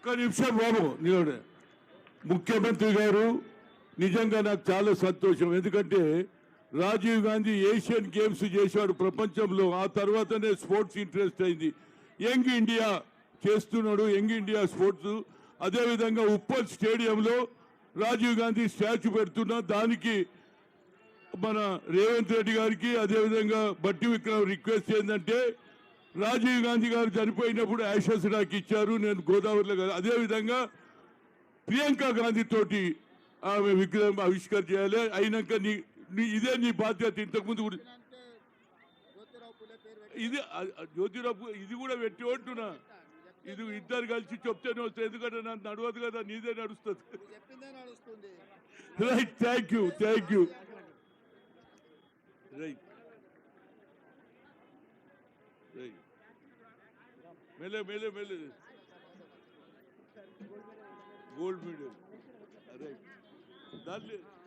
ఒక్క నిమిషం బాబు నిలబడే. ముఖ్యమంత్రి గారు నిజంగా నాకు చాలా సంతోషం. ఎందుకంటే రాజీవ్ గాంధీ ఏషియన్ గేమ్స్ చేశాడు ప్రపంచంలో. ఆ తర్వాతనే స్పోర్ట్స్ ఇంట్రెస్ట్ అయింది. యంగ్ ఇండియా చేస్తున్నాడు యంగ్ ఇండియా స్పోర్ట్స్. అదేవిధంగా ఉప్పల్ స్టేడియంలో రాజీవ్ గాంధీ స్టాచ్యూ పెడుతున్నా దానికి మన రేవంత్ రెడ్డి గారికి అదేవిధంగా బట్టి విక్రమ్ రిక్వెస్ట్ ఏంటంటే రాజీవ్ గాంధీ గారు చనిపోయినప్పుడు యాషస్ నాకు ఇచ్చారు నేను గోదావరిలో కాదు. అదేవిధంగా ప్రియాంక గాంధీ తోటి ఆమె విగ్రహం ఆవిష్కరణ చేయాలి. అయినాక నీ నీ- ఇదే నీ బాధ్యత ఇంతకుముందు కూడా. ఇది జ్యోతిరావు ఇది కూడా పెట్టి ఉంటున్నా ఇది ఇద్దరు కలిసి చెప్తేనే వస్తుంది ఎందుకంటే నాకు నడవదు కదా నీదే నడుస్తుంది. Right thank you thank you right मिले मिले मिले। Gold medal right